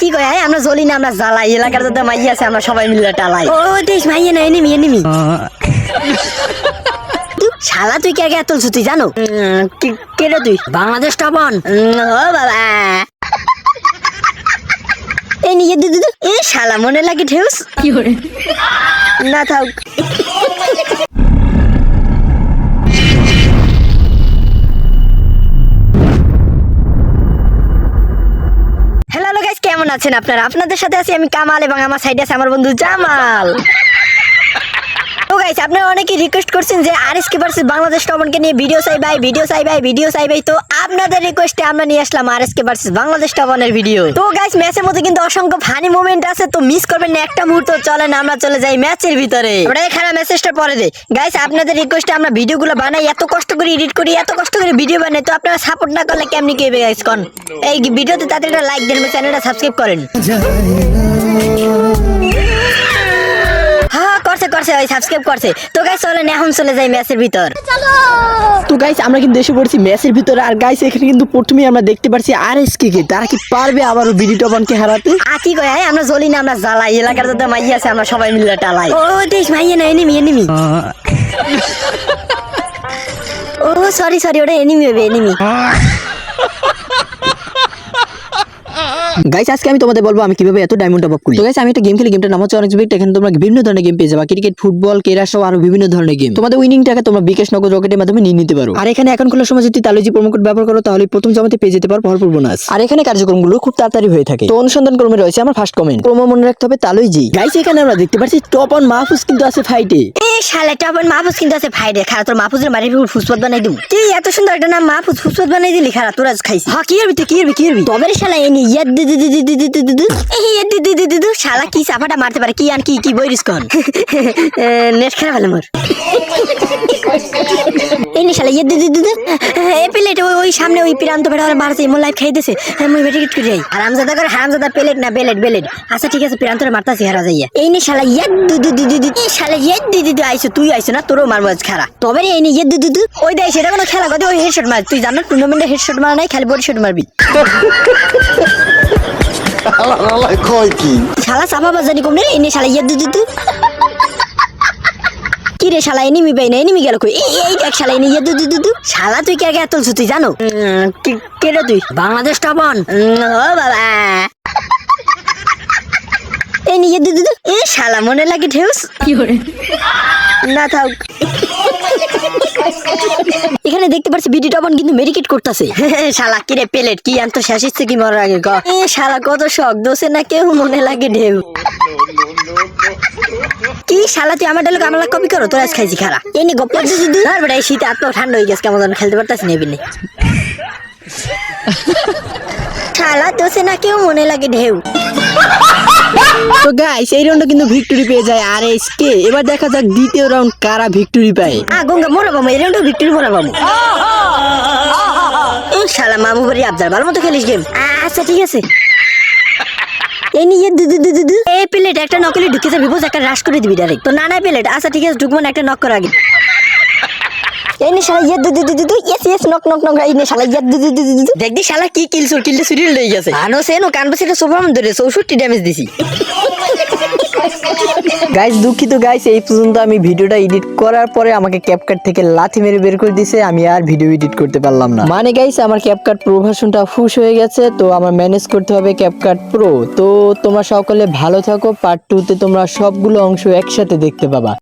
কি কয় আয়, আমরা জ্বলি না আমরা জ্বালাই। এলাকার যত মাইয়া আছে আমরা সবাই মিলে টালাই ও দেশ মাইয়া না এনিমি এনিমি শালা তুই কে কে তুলছু তুই জানো? কে রে তুই? বাংলাদেশ টপন ও বাবা। এই নিয়ে দিদি এ শালা মনে লাগে ঢেউস? না থাক হ্যালো গাইস কেমন আছেন আপনারা? আপনাদের সাথে আছি আমি কামাল এবং আমার সাইডে আছে আমার বন্ধু জামাল। গাইস আপনারা অনেকে রিকোয়েস্ট করছেন যে আরএস কে ভার্সেস বাংলাদেশ টপনকে নিয়ে ভিডিও চাই ভাই ভিডিও চাই ভাই ভিডিও চাই ভাই তো আপনাদের রিকোয়েস্টে আমরা নিয়ে আসলাম আরএস কে ভার্সেস বাংলাদেশ টপনের ভিডিও তো গাইস ম্যাচের মধ্যে কিন্তু অসংখ্য ফানি মোমেন্ট আছে, তো মিস করবেন না একটা মুহূর্ত। চলেন, আমরা চলে যাই ম্যাচের ভিতরে। আমরা এখানে মেসেজটা পরে দেই। গাইস আপনাদের রিকোয়েস্টে আমরা ভিডিওগুলো বানাই, এত কষ্ট করে এডিট করি, এত কষ্ট করে ভিডিও বানাই, তো আপনারা সাপোর্ট না করলে কেমনি কি হবে গাইস কোন? এই ভিডিওতে তাদের একটা লাইক দেন চ্যানেলটা সাবস্ক্রাইব করেন। ওই সাবস্ক্রাইব করছে। তো গাইস চলেন এখন চলে যাই ম্যাচের ভিতর। তো গাইস আমরা কিন্তু এসে পড়ছি ম্যাচের ভিতরে। আর গাইস এখানে কিন্তু প্রথমেই আমরা দেখতে পাচ্ছি আর এস কে। তারা কি পারবে আবারও বিডি টপনকে হারাতে? আ কি কয়? আমরা জ্বলি না আমরা জ্বালাই। এলাকার যত মাইয়া আছে আমরা সবাই মিলে টালাই। ও দেশ মাইয়া না এনিমি এনিমি ও সরি সরি ওটা এনিমি হবে এনিমি গাইস আজকে আমি তোমাদের বলব আমি কীভাবে এত ডায়মন্ড টপ আপ করি তো গাইস আমি একটা গেম খেলি গেমটা নাম হচ্ছে অনেক বিগ এখানে তোমরা বিভিন্ন ধরনের গেম পেয়ে যাবে। ক্রিকেট ফুটবল কেরা সহ আরও বিভিন্ন ধরনের গেম তোমাদের উইনিং টাকা তোমরা বিকাশ নগদ রকেটের মাধ্যমে নিয়ে নিতে পারো। আর এখানে এখন খোলার সময় যদি তালুজি প্রোমো কোড ব্যবহার করো তাহলে প্রথম জমাতে পেয়ে যেতে পারো ভরপুর বোনাস আর এখানে কার্যক্রমগুলো খুব তাড়াতাড়ি হয়ে থাকে। তো অনুসন্ধান ক্রমে রয়েছে আমার ফার্স্ট কমেন্ট প্রোমো মনে রাখতে হবে তালুই জি গাইস এখানে আমরা দেখতে পাচ্ছি টপ অন মাহফুজ কিন্তু আছে ফাইটে শালা টপন মাহফুজ কিন্তু আছে ফাইডে খারা তোর মাহফুজের মারি ফুসপাত বানাই দিব। কি এত সুন্দর একটা নাম মাহফুজ ফুসপাত বানাই দিলি খারা তোর আজ খাইছি। হ্যাঁ কি হবি তুই কি হবি কি হবি তবে শালা এনি ইয়াদ শালা কি সাফাটা মারতে পারে কি আর কি কি বইরিস কোন নেট খেলা ফেলে মোর এই নে শালা ইয়ে দিদি দিদি এই প্লেট ওই সামনে ওই প্রান্ত বেড়া ওরা মারছে মোর লাইফ খাই মুই বেটে কিট করে যাই আর আমজাদা করে হারামজাদা প্লেট না বেলেট বেলেট আচ্ছা ঠিক আছে পিরান্তরে মারতাছি হারা যাইয়া এই নে শালা ইয়ে দিদি দিদি দিদি শালা ইয়ে দিদি দিদি আইছো তুই আইছো না তোরও মারবো আজ খারা তবে এই নে ইয়ে দিদি দিদি ওই দেয় সেটা কোনো খেলা কথা ওই হেডশট মার তুই জানো টুর্নামেন্টে হেডশট মারা নাই খালি বডি শট মারবি কয় কি শালা চাপা বাজানি কম রে এই নে শালা ইয়াদ দি দি। কি রে শালা এনিমি পাই না এনিমি গেল কই? এই এই দেখ শালা এনি ইয়াদ দি দি দি। শালা তুই কে কে তুলছু তুই জানো? কি- কে রে তুই? বাংলাদেশ টপন ও বাবা। এই নিয়ে দিদি এ শালা মনে লাগে ঢেউস। না থাক। এখানে দেখতে পাচ্ছি বিডি টপন কিন্তু মেডিকেট করতেছে। শালা কিরে পেলেট কি আনতো শেষ ইচ্ছে কি মরার আগে ক? শালা কত শখ দোষে না কেউ মনে লাগে ঢেউ। কি শালা তুই আমার ডালে আমার কপি করো? তোর আজ খাইছি খারা। এই নি গপ্প দিদি আর বেটা এই শীতে আত্মা ঠান্ডা হয়ে গেছে কেমন যেন খেলতে পারতাছি না এবিনে। শালা দোষে না কেউ মনে লাগে ঢেউ। তো গাইস এই রাউন্ডে কিন্তু ভিক্টরি পেয়ে যায় আর এস কে এবার দেখা যাক দ্বিতীয় রাউন্ড কারা ভিক্টরি পায়। আ, গঙ্গা, মোরা বামু, এই রাউন্ডে ভিক্টরি মোরা বামু। এই শালা মামু বাড়ি আবদার, ভালো মতো খেলিস গেম। আচ্ছা ঠিক আছে। এই নিয়ে দু দু দু এই প্লেট একটা নকলে ঢুকে যাবি একটা রাশ করে দিবি ডাইরেক্ট তো না না প্লেট। আচ্ছা ঠিক আছে, ঢুকবো না, একটা নক কর আগে। এই নে শালা ইয়ে দু দু দু দু দু yes yes knock knock knock এই নে শালা ইয়ে দু দু দু দু দু দেখদি শালা কি কিল সুর কিলটা সিরিয়াল হয়ে গেছে। আনো সোফা মন ধরে 64 ড্যামেজ দিছি। গাইস দুঃখিত গাইস এই পর্যন্ত আমি ভিডিওটা এডিট করার পরে আমাকে ক্যাপকাট থেকে লাথি মেরে বের করে দিছে আমি আর ভিডিও এডিট করতে পারলাম না। মানে গাইস আমার ক্যাপকাট প্রো ভার্সনটা ফুস হয়ে গেছে তো আমার ম্যানেজ করতে হবে ক্যাপকাট প্রো তো তোমরা সকলে ভালো থাকো পার্ট টু তে তোমরা সবগুলো অংশ একসাথে দেখতে পাবা।